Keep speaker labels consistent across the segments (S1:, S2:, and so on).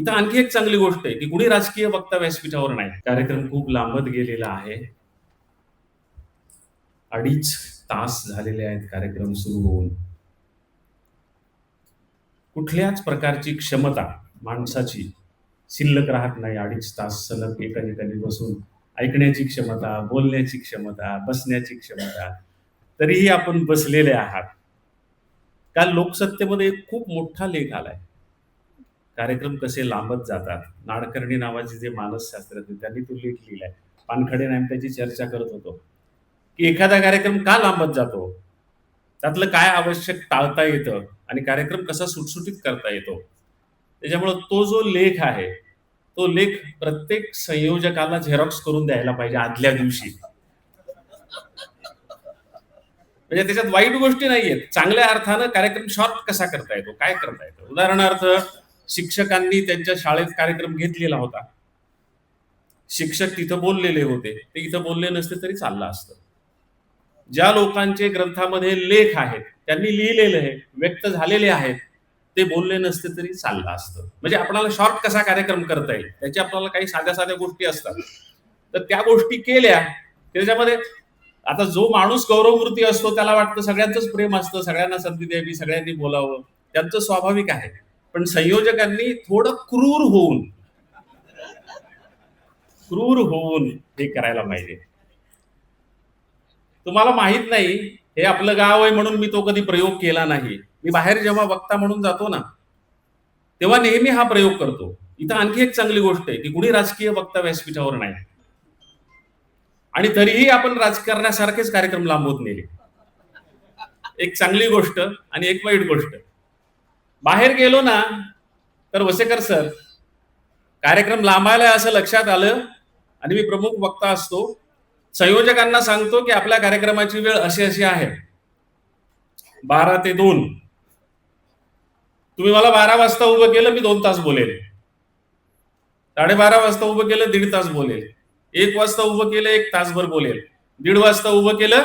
S1: इथं आणखी एक चांगली गोष्ट आहे की कुणी राजकीय वक्ता व्यासपीठावर नाही. कार्यक्रम खूप लांबत गेलेला आहे. अडीच तास झालेले आहेत कार्यक्रम सुरू होऊन. कुठल्याच प्रकारची क्षमता माणसाची शिल्लक राहत नाही. अडीच तास सलग एका ठिकाणी बसून ऐकण्याची क्षमता बोलण्याची क्षमता बसण्याची क्षमता तरीही आपण बसलेले आहात. काल लोकसत्तेमध्ये खूप मोठा लेख आलाय. कार्यक्रम कसे लांबत जातात? नाडकर्णी नावाचे जे मानसशास्त्रज्ञ त्यांनी तो लेख लिहिलाय. पानखडे नाम त्याची चर्चा करत होतो. की एखादा कार्यक्रम का लांबत जातो? त्यातलं काय आवश्यक टाळता येतं? आणि कार्यक्रम कसा सुटसुटीत करता येतो? त्याच्यामुळं तो जो लेख आहे तो लेख प्रत्येक संयोजकाला झेरॉक्स करून द्यायला पाहिजे आदल्या दिवशी. म्हणजे त्याच्यात वाईट गोष्टी नाहीयेत. चांगल्या अर्थानं कार्यक्रम शॉर्ट कसा करता येतो? काय करता येतो? उदाहरणार्थ शिक्षकांनी त्यांच्या शाळेत कार्यक्रम घेतलेला होता. शिक्षक तिथं बोललेले होते. ते इथं बोलले नसते तरी चाललं असतं. ज्या लोकांचे ग्रंथामध्ये लेख आहेत त्यांनी लिहिलेले आहे व्यक्त झालेले आहेत ते बोलले नसते तरी चाललं असतं. म्हणजे आपल्याला शॉर्ट कसा कार्यक्रम करता येईल? त्याची आपल्याला काही साध्या साध्या गोष्टी असतात. तर त्या गोष्टी केल्या. त्याच्यामध्ये आता जो माणूस गौरवमूर्ती असतो त्याला वाटतं सगळ्यांचंच प्रेम असतं सगळ्यांना संधी द्यावी सगळ्यांनी बोलावं. त्यांचं स्वाभाविक आहे. पण संयोजकांनी थोडं क्रूर होऊन क्रूर होऊन हे करायला पाहिजे. तुम्हाला माहीत नाही हे आपलं गाव आहे म्हणून मी तो कधी प्रयोग केला नाही. मी बाहेर जेव्हा वक्ता म्हणून जातो ना तेव्हा नेहमी हा प्रयोग करतो. इथं आणखी एक चांगली गोष्ट आहे की कुणी राजकीय वक्ता व्यासपीठावर नाही. आणि तरीही आपण राजकारणासारखेच कार्यक्रम लांबवत नेले. एक चांगली गोष्ट आणि एक वाईट गोष्ट. बाहेर गेलो ना तर वसेकर सर कार्यक्रम लांबायला असं लक्षात आलं आणि मी प्रमुख वक्ता असतो. संयोजकांना सांगतो की आपल्या कार्यक्रमाची वेळ अशी अशी आहे. बारा ते दोन. तुम्ही मला बारा वाजता उभं केलं मी दोन तास बोलेल. साडेबारा वाजता उभं केलं दीड तास बोलेल. एक वाजता उभं केलं एक तासभर बोलेल. दीड वाजता उभं केलं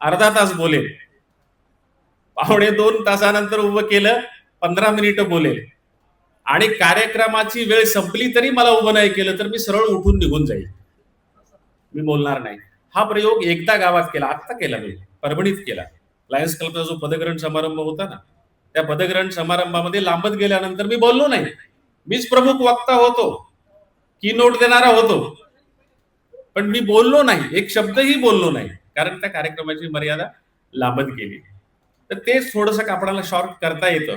S1: अर्धा तास बोलेल. पावणे दोन तासानंतर उभं केलं पंधरा मिनिटं बोलेल. आणि कार्यक्रमाची वेळ संपली तरी मला उभं नाही केलं तर मी सरळ उठून निघून जाईल. मी बोलणार नाही. हा प्रयोग एकदा गावात केला आत्ता केला मी परभणीत केला. लायन्स क्लबचा जो पदग्रहण समारंभ होता ना त्या पदग्रहण समारंभामध्ये लांबत गेल्यानंतर मी बोललो नाही. मीच प्रमुख वक्ता होतो की नोट देणारा होतो. पण मी बोललो नाही एक शब्दही बोललो नाही कारण त्या कार्यक्रमाची मर्यादा लांबत गेली. तर तेच थोडंसं कापडाला शॉर्ट करता येतं.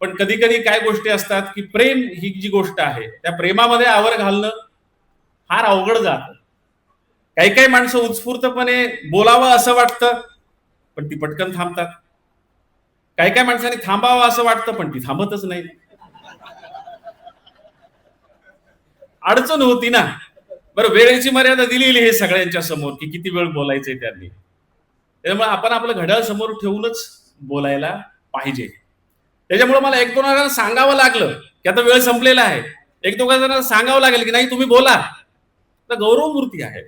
S1: पण कधी कधी काय गोष्टी असतात की प्रेम ही जी गोष्ट आहे त्या प्रेमामध्ये आवर घालणं फार अवघड जात. काही काही माणसं उत्स्फूर्तपणे बोलावं असं वाटतं पण ती पटकन थांबतात. काही काही माणसांनी थांबावं असं वाटतं पण ती थांबतच नाही. अडचण होती ना. बरं वेळेची मर्यादा दिलेली हे सगळ्यांच्या समोर की किती वेळ बोलायचंय त्यांनी. त्यामुळे आपण आपलं घड्याळ समोर ठेवूनच बोलायला पाहिजे. त्याच्यामुळे मला एक दोन जणांना सांगावं लागलं की आता वेळ संपलेला आहे. एक दोघा जणांना सांगावं लागेल की नाही तुम्ही बोला. तर गौरवमूर्ती आहे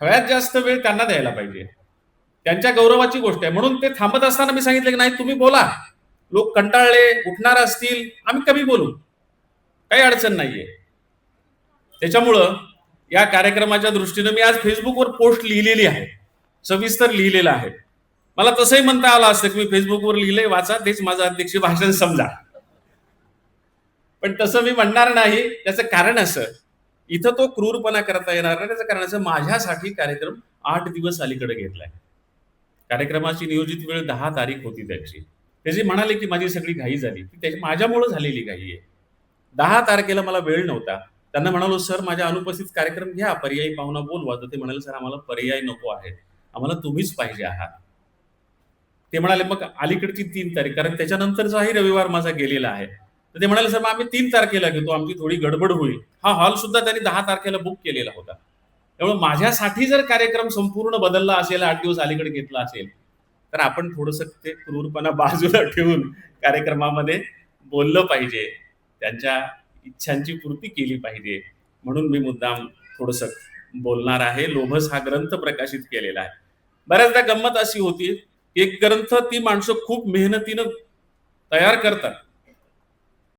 S1: सगळ्यात जास्त वेळ त्यांना द्यायला पाहिजे. त्यांच्या गौरवाची गोष्ट आहे. म्हणून ते थांबत असताना मी सांगितलं की नाही तुम्ही बोला. लोक कंटाळले उठणार असतील आम्ही कमी बोलू. काही अडचण नाहीये. त्याच्यामुळं या कार्यक्रमाच्या दृष्टीनं मी आज फेसबुकवर पोस्ट लिहिलेली आहे. सविस्तर लिहिलेलं आहे. मला तसंही म्हणता आलं असतं की मी फेसबुकवर लिहिलंय वाचा तेच माझं अध्यक्ष भाषण समजा. पण तसं मी म्हणणार नाही. त्याचं कारण असं इथं तो क्रूरपणा करता येणार नाही. त्याचं कारण असं माझ्यासाठी कार्यक्रम आठ दिवस अलीकडे घेतलाय. कार्यक्रमाची नियोजित वेळ दहा तारीख होती त्याची. त्याचे म्हणाले की माझी सगळी घाई झाली. ती त्याची माझ्यामुळे झालेली घाई आहे. दहा तारखेला मला वेळ नव्हता. त्यांना म्हणालो सर माझ्या अनुपस्थित कार्यक्रम घ्या. पर्यायी पाहुणा बोलवा. तर ते म्हणाले सर आम्हाला पर्याय नको आहे. आम्हाला तुम्हीच पाहिजे आहात. ते म्हणाले मग अलीकडची तीन तारीख कारण त्याच्यानंतरचाही रविवार माझा गेलेला आहे. तर ते म्हणाले सर मग आम्ही तीन तारखेला घेतो आमची थोडी गडबड होईल. हा हॉल सुद्धा त्यांनी दहा तारखेला बुक केलेला होता. त्यामुळे माझ्यासाठी जर कार्यक्रम संपूर्ण बदलला असेल आठ दिवस अलीकडे घेतला असेल तर आपण थोडस ते क्रूरपणा बाजूला ठेवून कार्यक्रमामध्ये बोललं पाहिजे. त्यांच्या इच्छांची पूर्ती केली पाहिजे. म्हणून मी मुद्दाम थोडस बोलणार आहे. लोभस हा ग्रंथ प्रकाशित केलेला आहे. बऱ्याचदा गंमत अशी होती एक ग्रंथ ती माणसं खूप मेहनतीनं तयार करतात.